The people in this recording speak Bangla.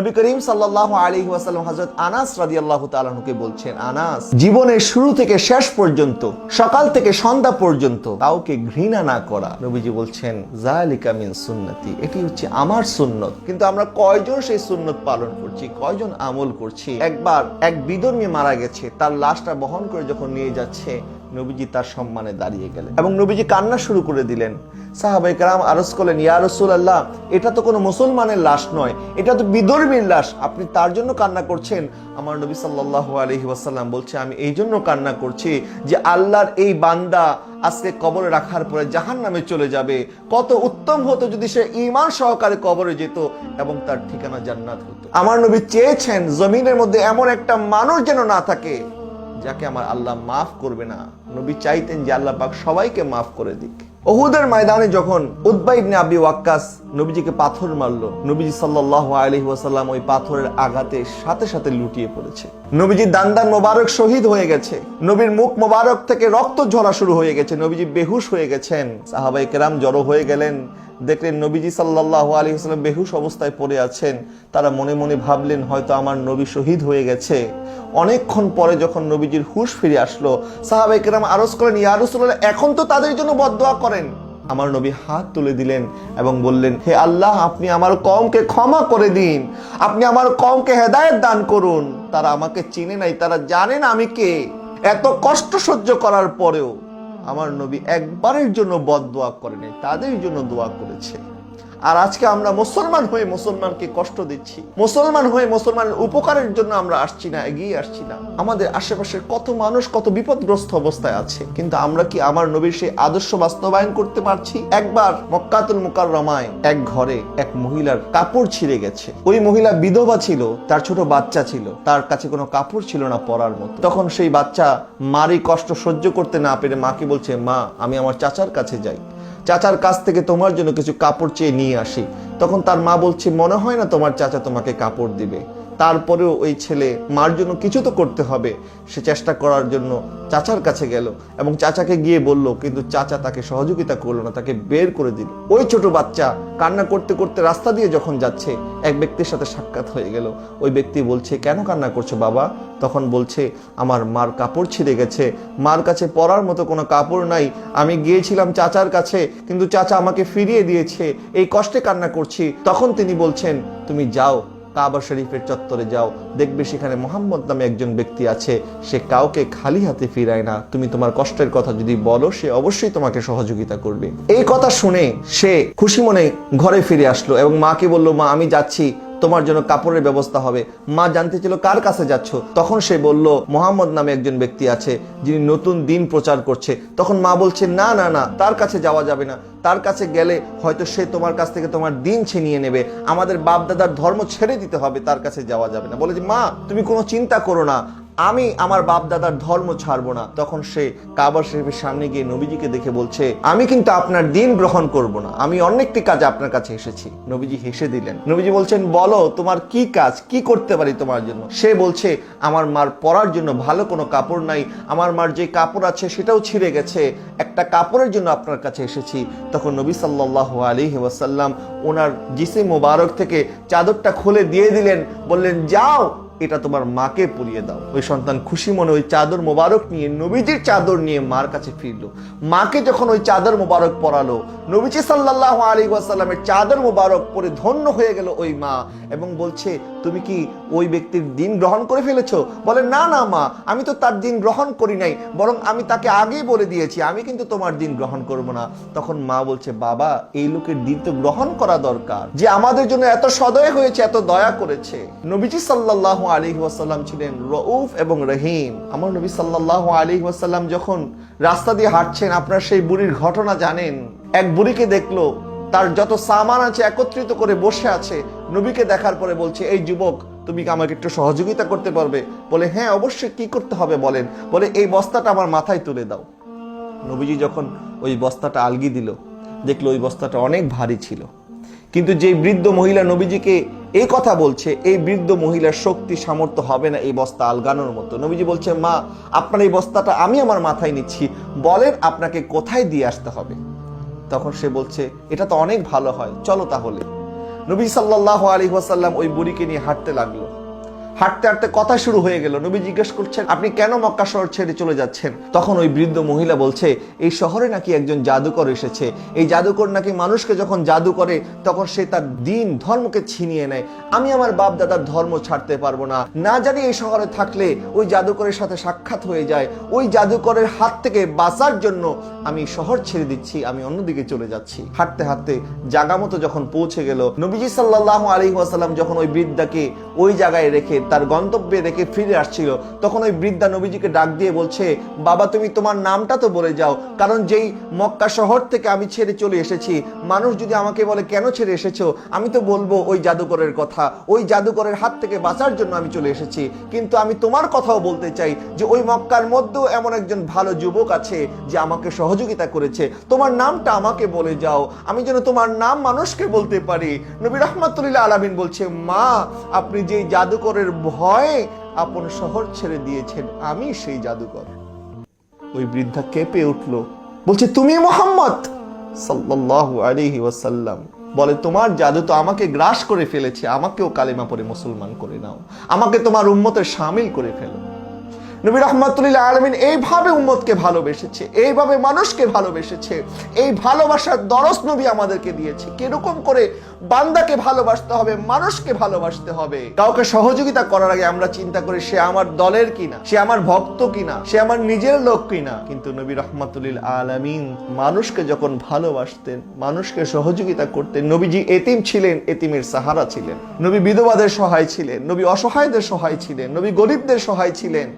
নবী করিম সাল্লাল্লাহু আলাইহি ওয়াসাল্লাম হযরত আনাস রাদিয়াল্লাহু তাআলাকে বলছেন, আনাস, জীবনের শুরু থেকে শেষ পর্যন্ত, সকাল থেকে সন্ধ্যা পর্যন্ত কাউকে ঘৃণা না করা। নবীজি বলছেন জালিকা মিন সুন্নতি, এটি হচ্ছে আমার সুন্নত। কিন্তু আমরা কয়জন সেই সুন্নত পালন করছি, কয়জন আমল করছি? একবার এক বিধর্মী মারা গেছে, তার লাশটা বহন করে যখন নিয়ে যাচ্ছে নবীজি তার সম্মানে দাঁড়িয়ে গেলেন এবং নবীজি কান্না শুরু করে দিলেন। সাহাবাই কারাম আরজ করলেন, ইয়া রসুল্লাহ এটা তো কোনো মুসলমানের লাশ নয়, এটা তো বিধর্মীর লাশ, আপনি তার জন্য কান্না করছেন? আমার নবী সাল্লাহ আলহি ওয়াসাল্লাম বলছে, আমি এই জন্য কান্না করছি যে আল্লাহর এই বান্দা আজকে কবরে রাখার পরে জাহান নামে চলে যাবে। কত উত্তম হতো যদি সে ইমান সহকারে কবরে যেত এবং তার ঠিকানা জান্নাত হতো। আমার নবী চেয়েছেন জমিনের মধ্যে এমন একটা মানুষ যেন না থাকে। যাকে আমার আল্লাহ মাফ করবে না। নবী চাইতেন যে আল্লাহ পাক সবাইকে মাফ করে দিক। ওহুদের ময়দানে যখন উদ্বা আবি ওয়াক্কাস নবীজিকে পাথর মারলো, নবীজি সাল্লাল্লাহু আলাইহি ওয়াসাল্লাম ওই পাথরের আঘাতে সাথে সাথে লুটিয়ে পড়েছে। নবীজি দান্দান মোবারক শহীদ হয়ে গেছে। নবীর মুখ মোবারক থেকে রক্ত ঝরা শুরু হয়ে গেছে। নবীজি বেহুশ হয়ে গেছেন। সাহাবাই কেরাম জড়ো হয়ে গেলেন। দেখলেন নবীজি সাল্লাহ আলী হাসলাম বেহুশ অবস্থায় পড়ে আছেন। তারা মনে মনে ভাবলেন, হয়তো আমার নবী শহীদ হয়ে গেছে। অনেকক্ষণ পরে যখন নবীজির হুশ ফিরে আসলো সাহাবাই কেরাম আরজ করেন ইয়ারুসুল্লাহ এখন তো তাদের জন্য বদোয়া করেন। আমার নবী হাত তুলে দিলেন এবং বললেন, হে আল্লাহ, আপনি আমার কমকে ক্ষমা করে দিন। আপনি আমার কমকে হেদায়েত দান করুন। তারা আমাকে চিনে নাই, তারা জানে না আমি কে। এত কষ্ট সহ্য করার পরেও আমার নবী একবারের জন্য বদ দোয়া করেনি তাদের জন্য দোয়া করেছে। আর আজকে আমরা মুসলমান হয়ে মুসলমানকে কষ্ট দিচ্ছি। মুসলমান হয়ে মুসলমানের উপকারের জন্য আমরা আসছি না, এগিয়ে আসছি না। আমাদের আশেপাশের কত মানুষ কত বিপদগ্রস্ত অবস্থায় আছে। কিন্তু আমরা কি আমার নবীর সেই আদর্শ বাস্তবায়ন করতে পারছি? একবার মক্কাতুল মুকাররমায় এক ঘরে এক মহিলার কাপড় ছিঁড়ে গেছে। ওই মহিলা বিধবা ছিল, তার ছোট বাচ্চা ছিল। তার কাছে কোনো কাপড় ছিল না পরার মতো। তখন সেই বাচ্চা মারি কষ্ট সহ্য করতে না পেরে মাকে বলছে, মা, আমি আমার চাচার কাছে যাই। চাচার কাছ থেকে তোমার জন্য কিছু কাপড় চেয়ে নিয়ে আসি। তখন তার মা বলছে, মনে হয় না তোমার চাচা তোমাকে কাপড় দিবে। তারপরেও ওই ছেলে মার জন্য কিছু তো করতে হবে। সে চেষ্টা করার জন্য চাচার কাছে গেল এবং চাচাকে গিয়ে বলল, কিন্তু চাচা তাকে সহযোগিতা করল না, তাকে বের করে দিল। ওই ছোট বাচ্চা কান্না করতে করতে রাস্তা দিয়ে যখন যাচ্ছে, এক ব্যক্তির সাথে সাক্ষাৎ হয়ে গেল। ওই ব্যক্তি বলছে, কেন কান্না করছ বাবা? তখন বলছে, আমার মার কাপড় ছিঁড়ে গেছে। মার কাছে পরার মতো কোনো কাপড় নাই। আমি গিয়েছিলাম চাচার কাছে, কিন্তু চাচা আমাকে ফিরিয়ে দিয়েছে। এই কষ্টে কান্না করছি। তখন তিনি বলছেন, তুমি যাও কাবা শরীফের চত্বরে যাও। দেখবে সেখানে মোহাম্মদ নামে একজন ব্যক্তি আছে। সে কাউকে খালি হাতে ফিরায় না। তুমি তোমার কষ্টের কথা যদি বলো, সে অবশ্যই তোমাকে সহযোগিতা করবে। এই কথা শুনে সে খুশি মনে ঘরে ফিরে আসলো এবং মাকে বলল, মা, আমি যাচ্ছি। তোমার জন্য কাপড়ের ব্যবস্থা হবে। মা জানতে ছিল কার কাছে যাচ্ছ? তখন সে বলল, মোহাম্মদ নামে একজন ব্যক্তি আছে, যিনি নতুন দিন প্রচার করছে। তখন মা বলছে, না না না, তার কাছে যাওয়া যাবে না। তার কাছে গেলে হয়তো সে তোমার কাছ থেকে তোমার দিন ছিনিয়ে নেবে। আমাদের বাপ দাদার ধর্ম ছেড়ে দিতে হবে, তার কাছে যাওয়া যাবে না। বলে যে, মা, তুমি কোনো চিন্তা করো না। আমি আমার বাপ দাদার ধর্ম ছাড়বো না। তখন সে কাবার শরীফের সামনে গিয়ে নবীজিকে দেখে বলছে, আমি কিন্তু আপনার দিন গ্রহণ করব না। আমি অনেকটি কাজে আপনার কাছে এসেছি। নবীজি হেসে দিলেন। নবীজি বলছেন, বলো, তোমার কি কাজ? কি করতে পারি তোমার জন্য? সে বলছে, আমার মার পরার জন্য ভালো কোনো কাপড় নাই। আমার মার যে কাপড় আছে সেটাও ছিঁড়ে গেছে। একটা কাপড়ের জন্য আপনার কাছে এসেছি। তখন নবী সাল্লাহ আলী ওয়াসাল্লাম ওনার জিসে মোবারক থেকে চাদরটা খুলে দিয়ে দিলেন। বললেন, যাও এটা তোমার মাকে পরিয়ে দাও। ওই সন্তান খুশি মনে ওই চাদর মোবারক নিয়ে নবীজির চাদর নিয়ে মার কাছে ফিরলো। মাকে যখন ওই চাদর মোবারক পরালো, নবীজি সাল্লাহ আলী ওয়াসাল্লামের চাদর মোবারক পরে ধন্য হয়ে গেল ওই মা এবং বলছে তুমি কি ওই ব্যক্তির দিন গ্রহণ করে ফেলেছ? বলে, না না, মা, আমি তো তার দিন গ্রহণ করি নাই, বরং আমি তাকে আগেই বলে দিয়েছি, আমি কিন্তু তোমার দিন গ্রহণ করব না। তখন মা বলছে, বাবা, এই লোকের দিন তো গ্রহণ করা দরকার, যে আমাদের জন্য এত সদয় হয়েছে, এত দয়া করেছে। নবীজি সাল্লাহ আলী ওয়াসাল্লাম ছিলেন রউফ এবং রহিম। আমার নবী সাল্লাহ আলী ওয়াসাল্লাম যখন রাস্তা দিয়ে হাঁটছেন, আপনার সেই বুড়ির ঘটনা জানেন। এক বুড়িকে দেখল তার যত সামান আছে একত্রিত করে বসে আছে, নবীকে দেখার পরে বলছে, এই যুবক, তুমি কি আমাকে একটু সহযোগিতা করতে পারবে? বলে হ্যাঁ অবশ্যই, কি করতে হবে বলেন? বলে, এই বস্তাটা আমার মাথায় তুলে দাও। নবীজি যখন ওই বস্তাটা আলগি দিল, দেখল ওই বস্তাটা অনেক ভারী ছিল। কিন্তু যে বৃদ্ধ মহিলা নবীজিকে এই কথা বলছে, এই বৃদ্ধ মহিলার শক্তি, সামর্থ্য হবে না এই বস্তা আলগানোর মতো। নবীজি বলছে, মা, আপনার এই বস্তাটা আমি আমার মাথায় নিচ্ছি। বলেন, আপনাকে কোথায় দিয়ে আসতে হবে? তখন সে বলছে, এটা তো অনেক ভালো হয়, চলো তাহলে। নবী সাল্লাহ আলী ওয়াসাল্লাম ওই বুড়িকে নিয়ে হাঁটতে লাগল। হাঁটতে হাঁটতে কথা শুরু হয়ে গেল। নবী জিজ্ঞেস করছেন, আপনি কেন মক্কা শহর ছেড়ে চলে যাচ্ছেন? তখন ওই বৃদ্ধ মহিলা বলছে, এই শহরে নাকি একজন জাদুকর এসেছে। এই জাদুকর নাকি মানুষকে যখন জাদু করে, তখন সে তার দিন ধর্মকে ছিনিয়ে নেয়। আমি আমার বাপ দাদার ধর্ম ছাড়তে পারব না। না জানি এই শহরে থাকলে ওই জাদুকরের সাথে সাক্ষাৎ হয়ে যায়। ওই জাদুকরের হাত থেকে বাঁচার জন্য আমি শহর ছেড়ে দিচ্ছি, আমি অন্যদিকে চলে যাচ্ছি। হাঁটতে হাঁটতে জাগা মতো যখন পৌঁছে গেল, নবীজি সাল্লাহ আলী ওয়াসাল্লাম যখন ওই বৃদ্ধাকে ওই জায়গায় রেখে তার গন্তব্যে রেখে ফিরে আসছিল। তখন ওই বৃদ্ধা নবীজিকে ডাক দিয়ে বলছে, বাবা, তুমি তোমার নামটা তো বলে যাও, কারণ যেই মক্কা শহর থেকে আমি ছেড়ে চলে এসেছি, মানুষ যদি আমাকে বলে, কেন ছেড়ে এসেছ? আমি তো বলব, ওই জাদুকরের কথা, ওই জাদুকরের হাত থেকে বাঁচার জন্য আমি চলে এসেছি। কিন্তু আমি তোমার কথাও বলতে চাই যে, ওই মক্কার মধ্যেও এমন একজন ভালো যুবক আছে যে আমাকে সহযোগিতা করেছে। তোমার নামটা আমাকে বলে যাও, আমি যেন তোমার নাম মানুষকে বলতে পারি। নবী রহমাতুল্লাহ আলামিন বলছে, মা, আপনি যেই জাদুকরের ভয়ে আপন শহর ছেড়ে দিয়েছেন আমি সেই জাদুকর। ওই বৃদ্ধা কেঁপে উঠল, বলছে, তুমি মোহাম্মদ সাল্লাল্লাহু আলাইহি ওয়াসাল্লাম। বলে, তোমার জাদু তো আমাকে গ্রাস করে ফেলেছে, আমাকেও কালেমা পরে মুসলমান করে নাও। আমাকে তোমার উম্মতের সামিল করে ফেলো। নবী রহমতুল্লাহ আলমিন এইভাবে উম্মতকে ভালোবেসেছে, এইভাবে মানুষকে ভালোবেসেছে, এই ভালোবাসার দরস নবী আমাদেরকে দিয়েছে। কীরকম করে বান্দাকে ভালোবাসতে হবে, মানুষকে ভালোবাসতে হবে। কাউকে সহযোগিতা করার আগে আমরা চিন্তা করি, সে আমার দলের কিনা, সে আমার ভক্ত কিনা, সে আমার নিজের লোক কিনা। কিন্তু নবী রহমতুল্লিল আলমিন মানুষকে যখন ভালোবাসতেন, মানুষকে সহযোগিতা করতেন, নবীজি এতিম ছিলেন, এতিমের সাহারা ছিলেন। নবী বিধবাদের সহায় ছিলেন, নবী অসহায়দের সহায় ছিলেন, নবী গরিবদের সহায় ছিলেন।